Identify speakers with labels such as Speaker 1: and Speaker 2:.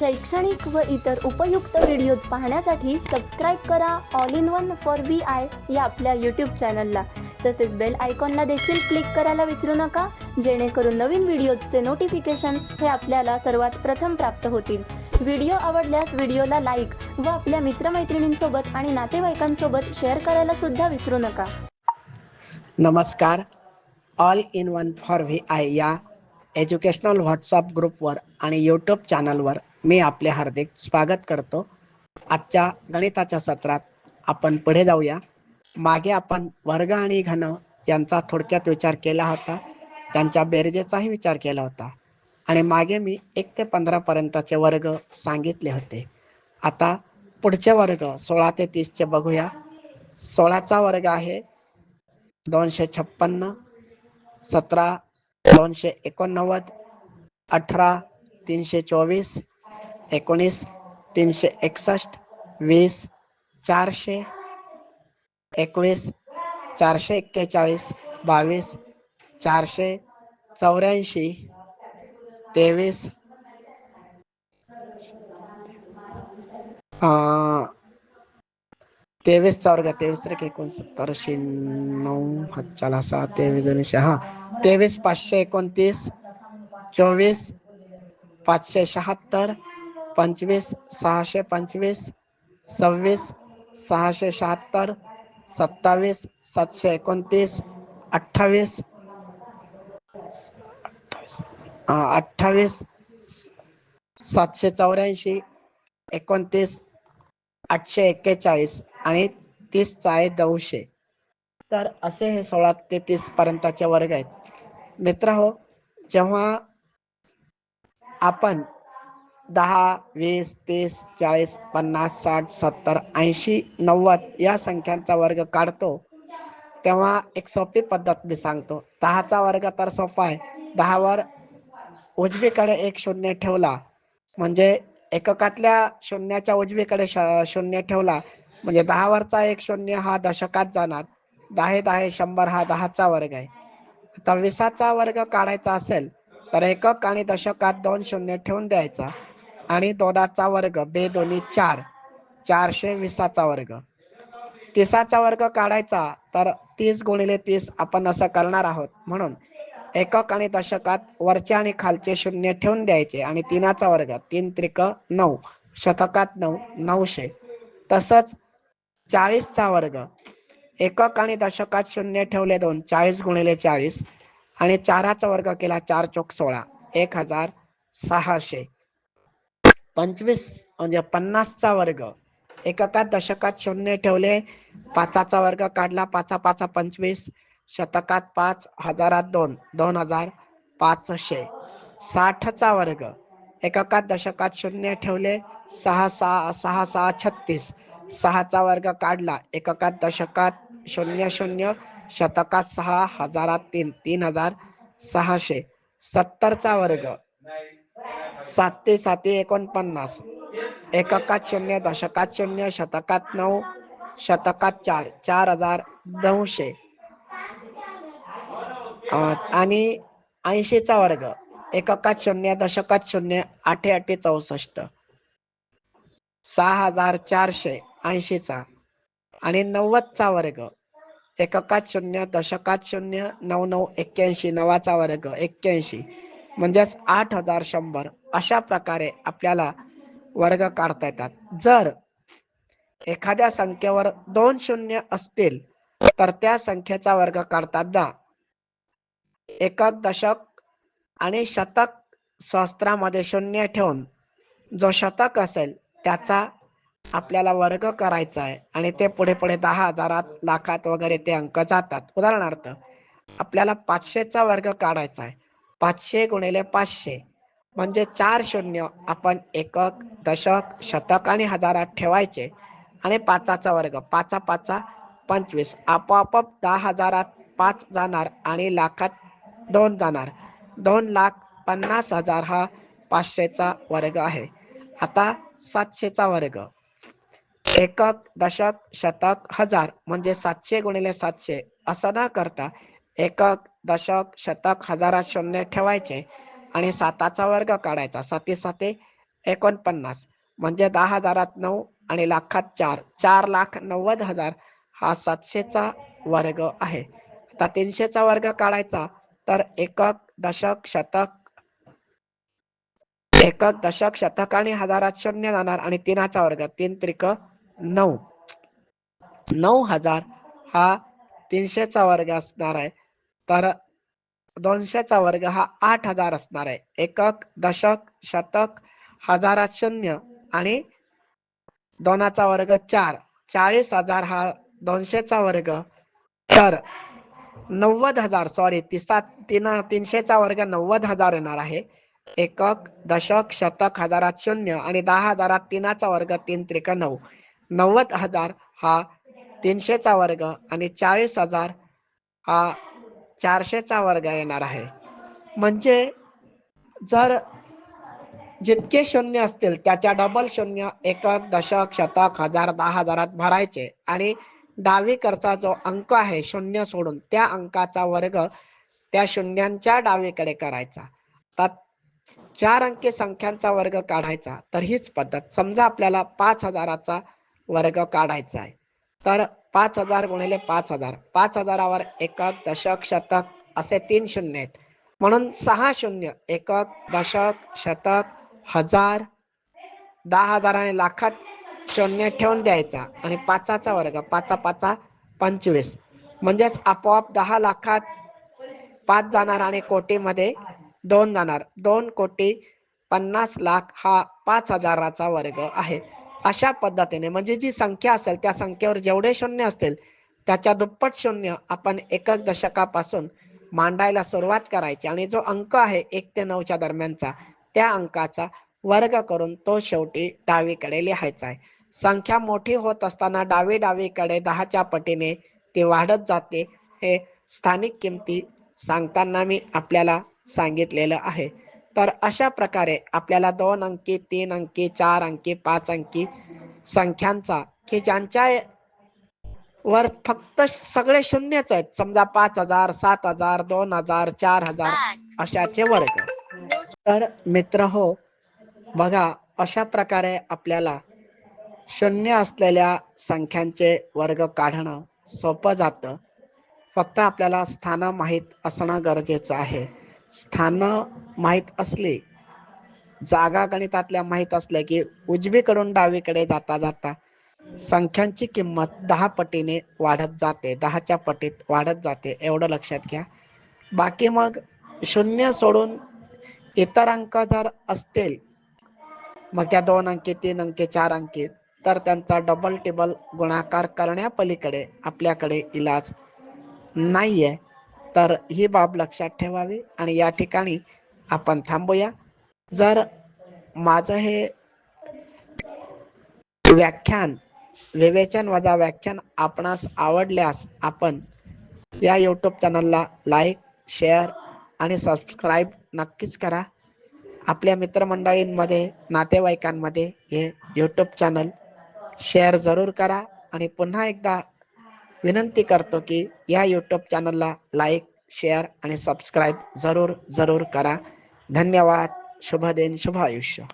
Speaker 1: शैक्षणिक व इतर उपयुक्त व्हिडिओज पाहण्यासाठी सबस्क्राईब करा. All in one for V I या आपल्या यूट्यूब चॅनलला तसेच बेल आयकॉनला देखील क्लिक करायला विसरू नका. जेणेकरून नवीन व्हिडिओजचे नोटिफिकेशन्स हे आपल्याला सर्वात प्रथम प्राप्त होतील. व्हिडिओ आवडल्यास व्हिडिओला लाईक व आपल्या मित्रमैत्रिणींसोबत आणि नातेवाईकांसोबत शेअर करायला सुद्धा विसरू नका.
Speaker 2: नमस्कार. All in one for V I या एज्युकेशनल व्हॉट्सअप ग्रुपवर आणि यूट्यूब चॅनलवर मी आपले हार्दिक स्वागत करतो. आजच्या गणिताच्या सत्रात आपण पुढे जाऊया. मागे आपण वर्ग आणि घन यांचा थोडक्यात विचार केला होता. त्यांच्या बेरजेचाही विचार केला होता. आणि मागे मी एक ते पंधरा पर्यंतचे वर्ग सांगितले होते. आता पुढचे वर्ग सोळा ते तीसचे बघूया. सोळाचा वर्ग आहे दोनशे छप्पन्न सतरा दोनशे एकोणनव्वद अठरा तीनशे चोवीस एकोणीस तीनशे एकसष्ट वीस चारशे एकवीस चारशे एक्केचाळीस बावीस चारशे चौऱ्याऐंशी तेवीस. तेवीस तेवीसचा तेवीस रे एकोणसत्तरशे नऊ हजार सहा तेवीस दोनशे हा. तेवीस पाचशे एकोणतीस चोवीस पाचशे शहात्तर पंचवीस सहाशे पंचवीस सव्वीस सहाशे शहात्तर सत्तावीस सातशे एकोणतीस अठ्ठावीस अठ्ठावीस सातशे चौऱ्याऐंशी एकोणतीस आठशे एक्केचाळीस आणि तीस चाळीस नऊशे तर असे हे सोळा ते तीस पर्यंतचे वर्ग आहेत. मित्र हो जेव्हा आपण दहा वीस तीस चाळीस पन्नास साठ सत्तर ऐंशी नव्वद या संख्यांचा वर्ग काढतो तेव्हा एक सोपी पद्धत मी सांगतो. दहाचा वर्ग तर सोपा आहे. दहावर उजवीकडे एक शून्य ठेवला म्हणजे एककातल्या शून्याच्या उजवीकडे श- शून्य ठेवला म्हणजे दहावरचा एक शून्य हा दशकात जाणार. दहा दहा शंभर हा दहाचा वर्ग आहे. आता विसाचा वर्ग काढायचा असेल तर एकक आणि दशकात दोन शून्य ठेवून द्यायचा. आणि दोनाचा वर्ग बे दोन्ही चार. चारशे विसाचा वर्ग. तिसाचा वर्ग काढायचा तर तीस गुणिले तीस आपण असं करणार आहोत. म्हणून एकक आणि दशकात वरचे आणि खालचे शून्य ठेवून द्यायचे आणि तीनाचा वर्ग तीन त्रिक नऊ शतकात नऊ नऊशे. तसंच चाळीसचा वर्ग. एकक आणि दशकात शून्य ठेवले दोन चाळीस गुणिले चाळीस. आणि चाराचा वर्ग केला चार चोक सोळा एक हजार सहाशे. पंचवीस म्हणजे पन्नासचा वर्ग. एकका दशकात शून्य ठेवले पाचाचा वर्ग काढला पाचा पाचा पंचवीस शतकात पाच हजारात दोन दोन हजार पाचशे. साठचा वर्ग. एकका दशकात शून्य ठेवले सहा सहा सहा सहा छत्तीस. सहाचा वर्ग काढला एकका दशकात शून्य शून्य शतकात सहा हजारात तीन तीन हजार सहाशे. सत्तरचा वर्ग. सात ते साते एकोणपन्नास. एककात शून्य दशकात शून्य शतकात नऊ शतकात चार चार हजार नऊशे. आणि ऐंशीचा वर्ग. एककात शून्य दशकात शून्य आठे आठे चौसष्ट. सहा हजार चारशे ऐंशीचा. आणि नव्वदचा वर्ग. एककात शून्य दशकात शून्य नऊ नऊ एक्क्याऐंशी नवाचा वर्ग एक्क्याऐंशी. म्हणजेच आठ हजार शंभर. अशा प्रकारे आपल्याला वर्ग काढता येतात. जर एखाद्या संख्येवर दोन शून्य असतील तर त्या संख्येचा वर्ग काढताना एकक दशक आणि शतक सहस्त्रामध्ये शून्य ठेवून जो शतक असेल त्याचा आपल्याला वर्ग करायचा आहे आणि ते पुढे पुढे दहा हजारात लाखात वगैरे ते अंक जातात. उदाहरणार्थ आपल्याला पाचशेचा वर्ग काढायचा आहे. पाचशे गुणिले पाचशे. म्हणजे चार शून्य आपण एकक दशक शतक आणि हजारात ठेवायचे. आणि पाचाचा वर्ग पाचा पाचा पंचवीस. आपोआप दहा हजारात पाच जाणार आणि लाखात दोन जाणार. दोन लाख पन्नास हजार हा पाचशेचा वर्ग आहे. आता सातशेचा वर्ग. एकक दशक शतक हजार म्हणजे सातशे गुणिले सातशे असं न करता एकक दशक शतक हजारात शून्य ठेवायचे. आणि साताचा वर्ग काढायचा. साते साते एकोणपन्नास. म्हणजे दहा हजारात नऊ आणि लाखात चार. चार लाख नव्वद हजार हा सातशेचा वर्ग आहे. आता तीनशेचा वर्ग काढायचा तर एकक दशक शतक. एकक दशक शतक आणि हजारात शून्य जाणार आणि तीनाचा वर्ग तीन त्रिक नऊ. नऊ हजार हा तीनशेचा वर्ग असणार आहे. तर दोनशेचा वर्ग हा आठ हजार असणार आहे. एकक दशक शतक हजारात शून्य आणि दोनाचा वर्ग चार. चाळीस हजार हा दोनशेचा वर्ग तर नव्वद हजार सॉरी तिसा तीन तीनशेचा वर्ग नव्वद हजार येणार आहे. एकक दशक शतक हजारात शून्य आणि दहा हजारात तीनाचा वर्ग तीन त्रिक नऊ. नव्वद हजार हा तीनशेचा वर्ग आणि चाळीस हजार हा चारशेचा वर्ग येणार आहे. म्हणजे जर जितके शून्य असतील त्याच्या डबल शून्य एक दशक शतक हजार दहा हजारात भरायचे. आणि डावीकडचा जो अंक आहे शून्य सोडून त्या अंकाचा वर्ग त्या शून्यांच्या डावीकडे करायचा. तर चार अंकी संख्यांचा वर्ग काढायचा. तर हीच पद्धत. समजा आपल्याला पाच हजाराचा वर्ग काढायचा आहे. तर पाच हजार गुणिले पाच हजार. पाच हजारावर एकक दशक शतक असे तीन शून्य आहेत. म्हणून सहा शून्य एकक दशक शतक हजार दहा हजार आणि लाखात शून्य ठेवून द्यायचा आणि पाचाचा वर्ग पाचा पाचा पंचवीस. म्हणजेच आपोआप दहा लाखात पाच जाणार आणि कोटीमध्ये दोन जाणार. दोन कोटी पन्नास लाख हा पाच हजाराचा वर्ग आहे. अशा पद्धतीने म्हणजे जी संख्या असेल त्या संख्येवर जेवढे शून्य असतील त्याच्या दुप्पट शून्य आपण एकक दशकापासून मांडायला सुरुवात करायची. आणि जो अंक आहे एक ते नऊच्या दरम्यानचा त्या अंकाचा वर्ग करून तो शेवटी डावीकडे लिहायचा आहे. संख्या मोठी होत असताना डावी डावीकडे दहाच्या पटीने ती वाढत जाते हे स्थानिक किमती सांगताना मी आपल्याला सांगितलेलं आहे. तर अशा प्रकारे आपल्याला दोन अंकी तीन अंकी चार अंकी पाच अंकी संख्यांचा की ज्यांच्या वर फक्त सगळे शून्यच आहेत समजा पाच हजार सात हजार दोन हजार चार हजार अशाचे वर्ग तर मित्र हो बघा अशा प्रकारे आपल्याला शून्य असलेल्या संख्यांचे वर्ग काढणं सोपं जातं. फक्त आपल्याला स्थानं माहीत असणं गरजेचं आहे. स्थानं माहीत असली जागा गणितातल्या माहीत असल्या की उजवीकडून डावीकडे जाता जाता संख्यांची किंमत दहा पटीने वाढत जाते दहाच्या पटीत वाढत जाते. एवढं लक्षात घ्या. बाकी मग शून्य सोडून इतर अंक जर असतील मग त्या दोन अंकी तीन अंकी चार अंकी तर त्यांचा डबल टेबल गुणाकार करण्यापलीकडे आपल्याकडे इलाज नाहीये. तर ही बाब लक्षात ठेवावी आणि या ठिकाणी आपण थांबूया. जर माझं हे व्याख्यान विवेचन वजा व्याख्यान आपणास आवडल्यास आपण या यूट्यूब चॅनलला लाईक शेअर आणि सबस्क्राईब नक्कीच करा. आपल्या मित्रमंडळींमध्ये नातेवाईकांमध्ये हे यूट्यूब चॅनल शेअर जरूर करा आणि पुन्हा एकदा विनंती करतो की या यूट्यूब चॅनलला लाईक शेअर आणि सबस्क्राईब जरूर जरूर करा. धन्यवाद शुभ दिन शुभ आयुष्य